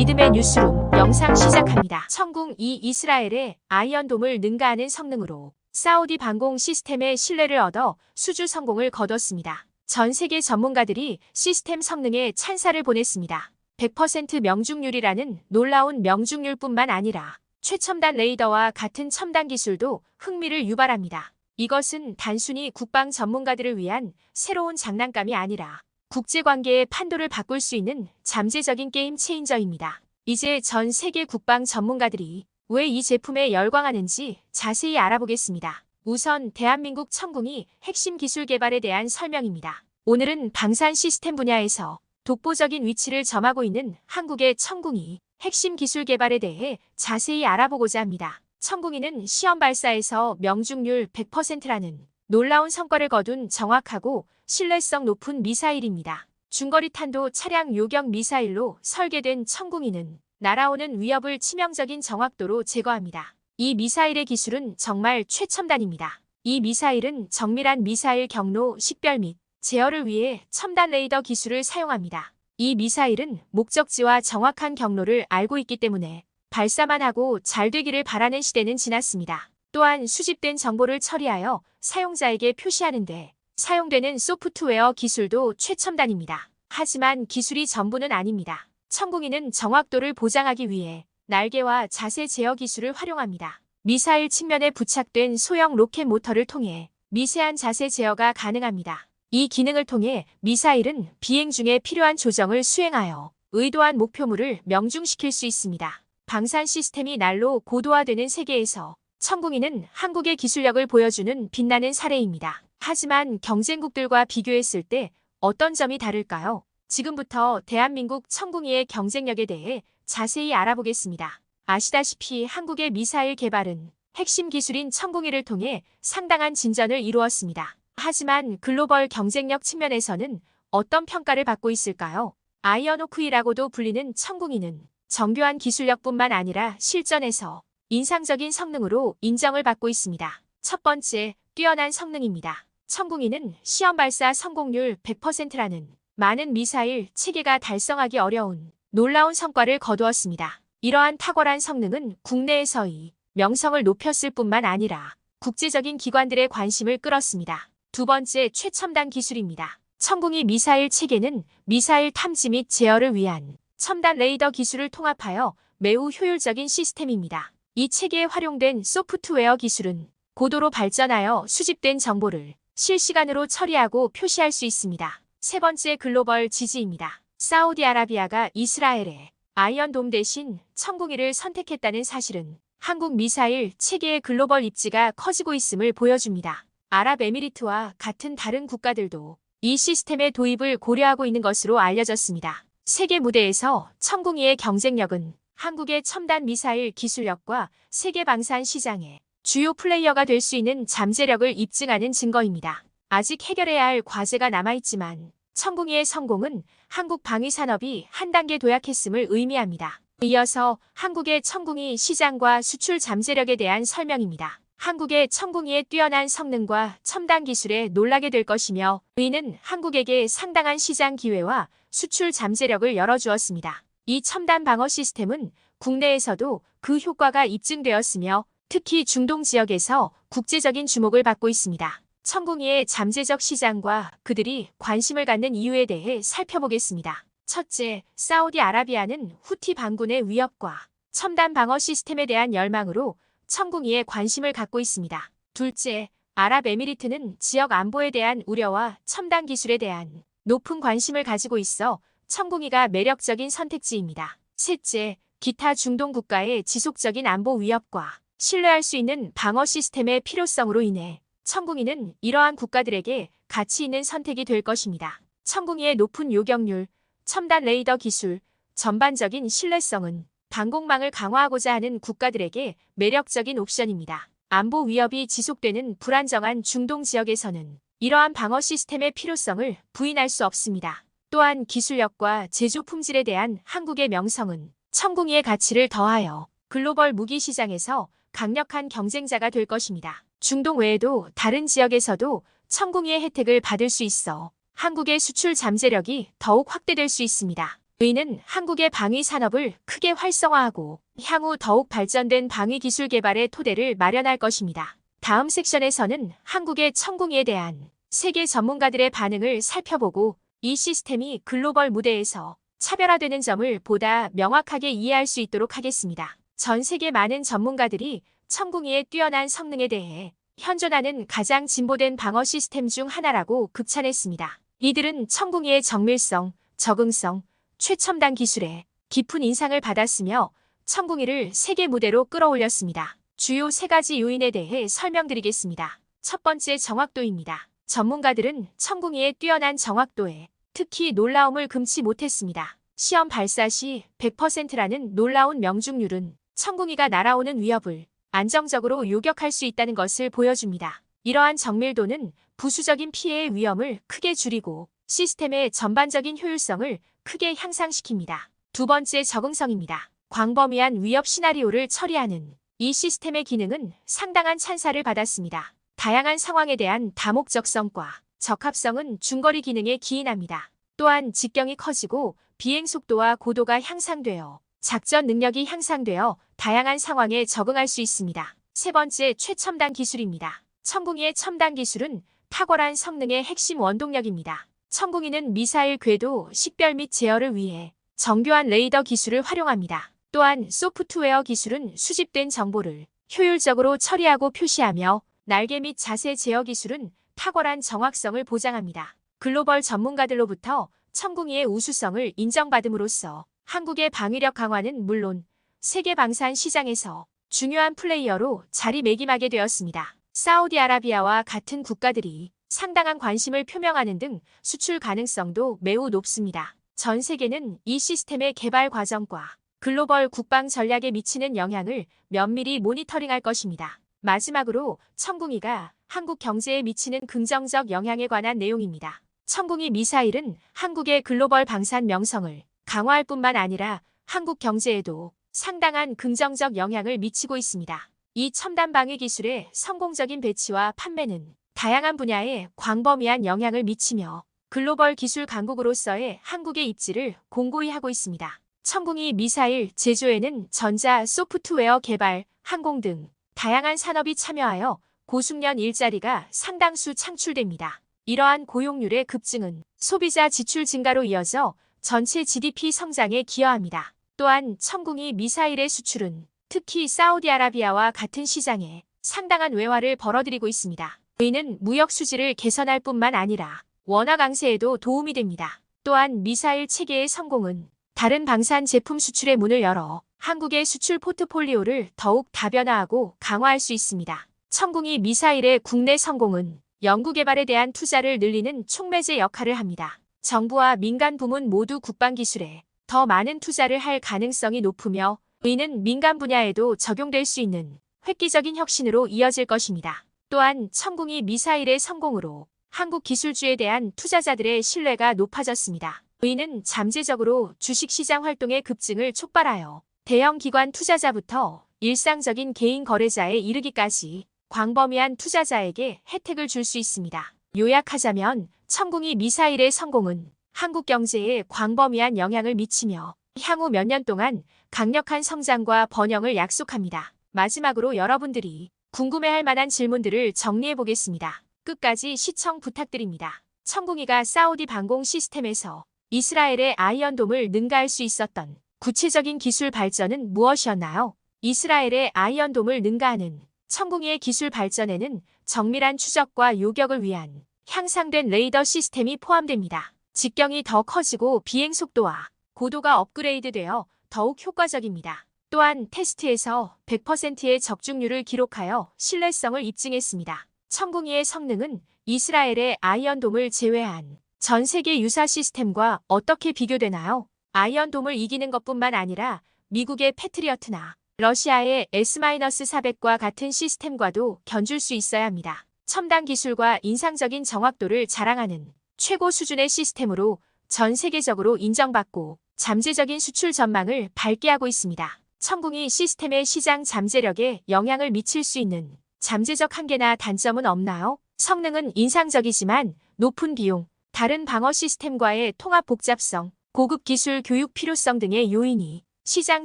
믿음의 뉴스룸 영상 시작합니다. 천궁 이 이스라엘의 아이언돔을 능가하는 성능으로 사우디 방공 시스템의 신뢰를 얻어 수주 성공을 거뒀습니다. 전 세계 전문가들이 시스템 성능에 찬사를 보냈습니다. 100% 명중률이라는 놀라운 명중률뿐만 아니라 최첨단 레이더와 같은 첨단 기술도 흥미를 유발합니다. 이것은 단순히 국방 전문가들을 위한 새로운 장난감이 아니라 국제관계의 판도를 바꿀 수 있는 잠재적인 게임 체인저입니다. 이제 전 세계 국방 전문가들이 왜 이 제품에 열광하는지 자세히 알아보겠습니다. 우선 대한민국 천궁이 핵심 기술 개발에 대한 설명입니다. 오늘은 방산 시스템 분야에서 독보적인 위치를 점하고 있는 한국의 천궁이 핵심 기술 개발에 대해 자세히 알아보고자 합니다. 천궁이는 시험 발사에서 명중률 100%라는 놀라운 성과를 거둔 정확하고 신뢰성 높은 미사일입니다. 중거리 탄도 차량 요격 미사일로 설계된 천궁이는 날아오는 위협을 치명적인 정확도로 제거합니다. 이 미사일의 기술은 정말 최첨단입니다. 이 미사일은 정밀한 미사일 경로 식별 및 제어를 위해 첨단 레이더 기술을 사용합니다. 이 미사일은 목적지와 정확한 경로를 알고 있기 때문에 발사만 하고 잘 되기를 바라는 시대는 지났습니다. 또한 수집된 정보를 처리하여 사용자에게 표시하는데 사용되는 소프트웨어 기술도 최첨단입니다. 하지만 기술이 전부는 아닙니다. 천궁이는 정확도를 보장하기 위해 날개와 자세 제어 기술을 활용합니다. 미사일 측면에 부착된 소형 로켓 모터를 통해 미세한 자세 제어가 가능합니다. 이 기능을 통해 미사일은 비행 중에 필요한 조정을 수행하여 의도한 목표물을 명중시킬 수 있습니다. 방산 시스템이 날로 고도화되는 세계에서 천궁이는 한국의 기술력을 보여주는 빛나는 사례입니다. 하지만 경쟁국들과 비교했을 때 어떤 점이 다를까요? 지금부터 대한민국 천궁이의 경쟁력에 대해 자세히 알아보겠습니다. 아시다시피 한국의 미사일 개발은 핵심 기술인 천궁이를 통해 상당한 진전을 이루었습니다. 하지만 글로벌 경쟁력 측면에서는 어떤 평가를 받고 있을까요? 아이언호크이라고도 불리는 천궁이는 정교한 기술력뿐만 아니라 실전에서 인상적인 성능으로 인정을 받고 있습니다. 첫 번째, 뛰어난 성능입니다. 천궁이는 시험 발사 성공률 100%라는 많은 미사일 체계가 달성하기 어려운 놀라운 성과를 거두었습니다. 이러한 탁월한 성능은 국내에서의 명성을 높였을 뿐만 아니라 국제적인 기관들의 관심을 끌었습니다. 두 번째 최첨단 기술입니다. 천궁이 미사일 체계는 미사일 탐지 및 제어를 위한 첨단 레이더 기술을 통합하여 매우 효율적인 시스템입니다. 이 체계에 활용된 소프트웨어 기술은 고도로 발전하여 수집된 정보를 실시간으로 처리하고 표시할 수 있습니다. 세 번째 글로벌 지지입니다. 사우디아라비아가 이스라엘에 아이언돔 대신 천궁이를 선택했다는 사실은 한국 미사일 체계의 글로벌 입지가 커지고 있음을 보여줍니다. 아랍에미리트와 같은 다른 국가들도 이 시스템의 도입을 고려하고 있는 것으로 알려졌습니다. 세계 무대에서 천궁이의 경쟁력은 한국의 첨단 미사일 기술력과 세계 방산 시장의 주요 플레이어가 될 수 있는 잠재력을 입증하는 증거입니다. 아직 해결해야 할 과제가 남아있지만 천궁이의 성공은 한국 방위 산업이 한 단계 도약했음을 의미합니다. 이어서 한국의 천궁이 시장과 수출 잠재력에 대한 설명입니다. 한국의 천궁이의 뛰어난 성능과 첨단 기술에 놀라게 될 것이며 이는 한국에게 상당한 시장 기회와 수출 잠재력을 열어주었습니다. 이 첨단 방어 시스템은 국내에서도 그 효과가 입증되었으며 특히 중동 지역에서 국제적인 주목을 받고 있습니다. 천궁이의 잠재적 시장과 그들이 관심을 갖는 이유에 대해 살펴보겠습니다. 첫째, 사우디아라비아는 후티 반군의 위협과 첨단 방어 시스템에 대한 열망으로 천궁이에 관심을 갖고 있습니다. 둘째, 아랍에미리트는 지역 안보에 대한 우려와 첨단 기술에 대한 높은 관심을 가지고 있어 천궁이가 매력적인 선택지입니다. 셋째, 기타 중동 국가의 지속적인 안보 위협과 신뢰할 수 있는 방어 시스템의 필요성으로 인해 천궁이는 이러한 국가들에게 가치 있는 선택이 될 것입니다. 천궁이의 높은 요격률, 첨단 레이더 기술, 전반적인 신뢰성은 방공망을 강화하고자 하는 국가들에게 매력적인 옵션입니다. 안보 위협이 지속되는 불안정한 중동 지역에서는 이러한 방어 시스템의 필요성을 부인할 수 없습니다. 또한 기술력과 제조 품질에 대한 한국의 명성은 천궁이의 가치를 더하여 글로벌 무기 시장에서 강력한 경쟁자가 될 것입니다. 중동 외에도 다른 지역에서도 천궁이의 혜택을 받을 수 있어 한국의 수출 잠재력이 더욱 확대될 수 있습니다. 이는 한국의 방위 산업을 크게 활성화하고 향후 더욱 발전된 방위 기술 개발의 토대를 마련할 것입니다. 다음 섹션에서는 한국의 천궁이에 대한 세계 전문가들의 반응을 살펴보고 이 시스템이 글로벌 무대에서 차별화되는 점을 보다 명확하게 이해할 수 있도록 하겠습니다. 전 세계 많은 전문가들이 천궁이의 뛰어난 성능에 대해 현존하는 가장 진보된 방어 시스템 중 하나라고 극찬했습니다. 이들은 천궁이의 정밀성, 적응성, 최첨단 기술에 깊은 인상을 받았으며 천궁이를 세계 무대로 끌어올렸습니다. 주요 세 가지 요인에 대해 설명드리겠습니다. 첫 번째 정확도입니다. 전문가들은 천궁이의 뛰어난 정확도에 특히 놀라움을 금치 못했습니다. 시험 발사 시 100%라는 놀라운 명중률은 천궁이가 날아오는 위협을 안정적으로 요격할 수 있다는 것을 보여줍니다. 이러한 정밀도는 부수적인 피해의 위험을 크게 줄이고 시스템의 전반적인 효율성을 크게 향상시킵니다. 두 번째 적응성입니다. 광범위한 위협 시나리오를 처리하는 이 시스템의 기능은 상당한 찬사를 받았습니다. 다양한 상황에 대한 다목적성과 적합성은 중거리 기능에 기인합니다. 또한 직경이 커지고 비행 속도와 고도가 향상되어 작전 능력이 향상되어 다양한 상황에 적응할 수 있습니다. 세 번째 최첨단 기술입니다. 천궁이의 첨단 기술은 탁월한 성능의 핵심 원동력입니다. 천궁이는 미사일 궤도 식별 및 제어를 위해 정교한 레이더 기술을 활용합니다. 또한 소프트웨어 기술은 수집된 정보를 효율적으로 처리하고 표시하며 날개 및 자세 제어 기술은 탁월한 정확성을 보장합니다. 글로벌 전문가들로부터 천궁이의 우수성을 인정받음으로써 한국의 방위력 강화는 물론 세계 방산 시장에서 중요한 플레이어로 자리매김하게 되었습니다. 사우디아라비아와 같은 국가들이 상당한 관심을 표명하는 등 수출 가능성도 매우 높습니다. 전 세계는 이 시스템의 개발 과정과 글로벌 국방 전략에 미치는 영향을 면밀히 모니터링할 것입니다. 마지막으로 천궁이가 한국 경제에 미치는 긍정적 영향에 관한 내용입니다. 천궁이 미사일은 한국의 글로벌 방산 명성을 강화할 뿐만 아니라 한국 경제에도 상당한 긍정적 영향을 미치고 있습니다. 이 첨단 방위 기술의 성공적인 배치와 판매는 다양한 분야에 광범위한 영향을 미치며 글로벌 기술 강국으로서의 한국의 입지를 공고히 하고 있습니다. 천궁이 미사일 제조에는 전자, 소프트웨어 개발, 항공 등 다양한 산업이 참여하여 고숙련 일자리가 상당수 창출됩니다. 이러한 고용률의 급증은 소비자 지출 증가로 이어져 전체 GDP 성장에 기여합니다. 또한 천궁이 미사일의 수출은 특히 사우디아라비아와 같은 시장에 상당한 외화를 벌어들이고 있습니다. 이는 무역 수지를 개선할 뿐만 아니라 원화 강세에도 도움이 됩니다. 또한 미사일 체계의 성공은 다른 방산 제품 수출의 문을 열어 한국의 수출 포트폴리오를 더욱 다변화하고 강화할 수 있습니다. 천궁이 미사일의 국내 성공은 연구개발에 대한 투자를 늘리는 촉매제 역할을 합니다. 정부와 민간 부문 모두 국방 기술에 더 많은 투자를 할 가능성이 높으며 이는 민간 분야에도 적용될 수 있는 획기적인 혁신으로 이어질 것입니다. 또한 천궁이 미사일의 성공으로 한국 기술주에 대한 투자자들의 신뢰가 높아졌습니다. 이는 잠재적으로 주식시장 활동의 급증을 촉발하여 대형 기관 투자자부터 일상적인 개인 거래자에 이르기까지 광범위한 투자자에게 혜택을 줄 수 있습니다. 요약하자면 천궁이 미사일의 성공은 한국 경제에 광범위한 영향을 미치며 향후 몇 년 동안 강력한 성장과 번영을 약속합니다. 마지막으로 여러분들이 궁금해할 만한 질문들을 정리해 보겠습니다. 끝까지 시청 부탁드립니다. 천궁이가 사우디 방공 시스템에서 이스라엘의 아이언돔을 능가할 수 있었던 구체적인 기술 발전은 무엇이었나요? 이스라엘의 아이언돔을 능가하는 천궁이의 기술 발전에는 정밀한 추적과 요격을 위한 향상된 레이더 시스템이 포함됩니다. 직경이 더 커지고 비행 속도와 고도가 업그레이드되어 더욱 효과적입니다. 또한 테스트에서 100%의 적중률을 기록하여 신뢰성을 입증했습니다. 천궁이의 성능은 이스라엘의 아이언돔을 제외한 전 세계 유사 시스템과 어떻게 비교되나요? 아이언돔을 이기는 것뿐만 아니라 미국의 패트리어트나 러시아의 S-400과 같은 시스템과도 견줄 수 있어야 합니다. 첨단 기술과 인상적인 정확도를 자랑하는 최고 수준의 시스템으로 전 세계적으로 인정받고 잠재적인 수출 전망을 밝게 하고 있습니다. 천궁이 시스템의 시장 잠재력에 영향을 미칠 수 있는 잠재적 한계나 단점은 없나요? 성능은 인상적이지만 높은 비용, 다른 방어 시스템과의 통합 복잡성, 고급 기술 교육 필요성 등의 요인이 시장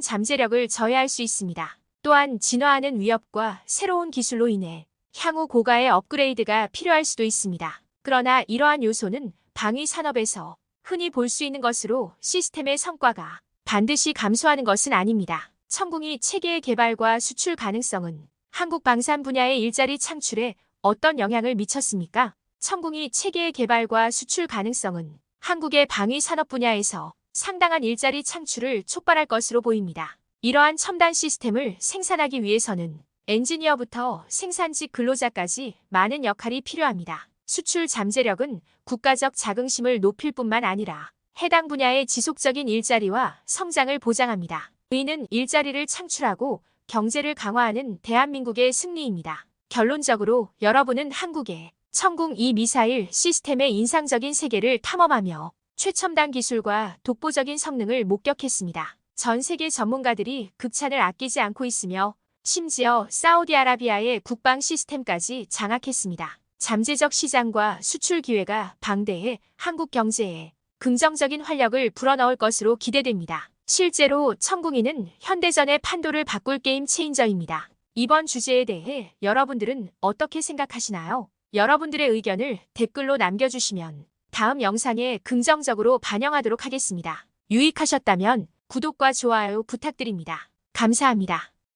잠재력을 저해할 수 있습니다. 또한 진화하는 위협과 새로운 기술로 인해 향후 고가의 업그레이드가 필요할 수도 있습니다. 그러나 이러한 요소는 방위 산업에서 흔히 볼 수 있는 것으로 시스템의 성과가 반드시 감소하는 것은 아닙니다. 천궁이 체계의 개발과 수출 가능성은 한국 방산 분야의 일자리 창출에 어떤 영향을 미쳤습니까? 천궁이 체계의 개발과 수출 가능성은 한국의 방위 산업 분야에서 상당한 일자리 창출을 촉발할 것으로 보입니다. 이러한 첨단 시스템을 생산하기 위해서는 엔지니어부터 생산직 근로자까지 많은 역할이 필요합니다. 수출 잠재력은 국가적 자긍심을 높일 뿐만 아니라 해당 분야의 지속적인 일자리와 성장을 보장합니다. 의는 일자리를 창출하고 경제를 강화하는 대한민국의 승리입니다. 결론적으로 여러분은 한국의 천궁 2 미사일 시스템의 인상적인 세계를 탐험하며 최첨단 기술과 독보적인 성능을 목격했습니다. 전 세계 전문가들이 극찬을 아끼지 않고 있으며 심지어 사우디아라비아의 국방 시스템까지 장악했습니다. 잠재적 시장과 수출 기회가 방대해 한국 경제에 긍정적인 활력을 불어넣을 것으로 기대됩니다. 실제로 천궁이는 현대전의 판도를 바꿀 게임 체인저입니다. 이번 주제에 대해 여러분들은 어떻게 생각하시나요? 여러분들의 의견을 댓글로 남겨주시면 다음 영상에 긍정적으로 반영하도록 하겠습니다. 유익하셨다면 구독과 좋아요 부탁드립니다. 감사합니다.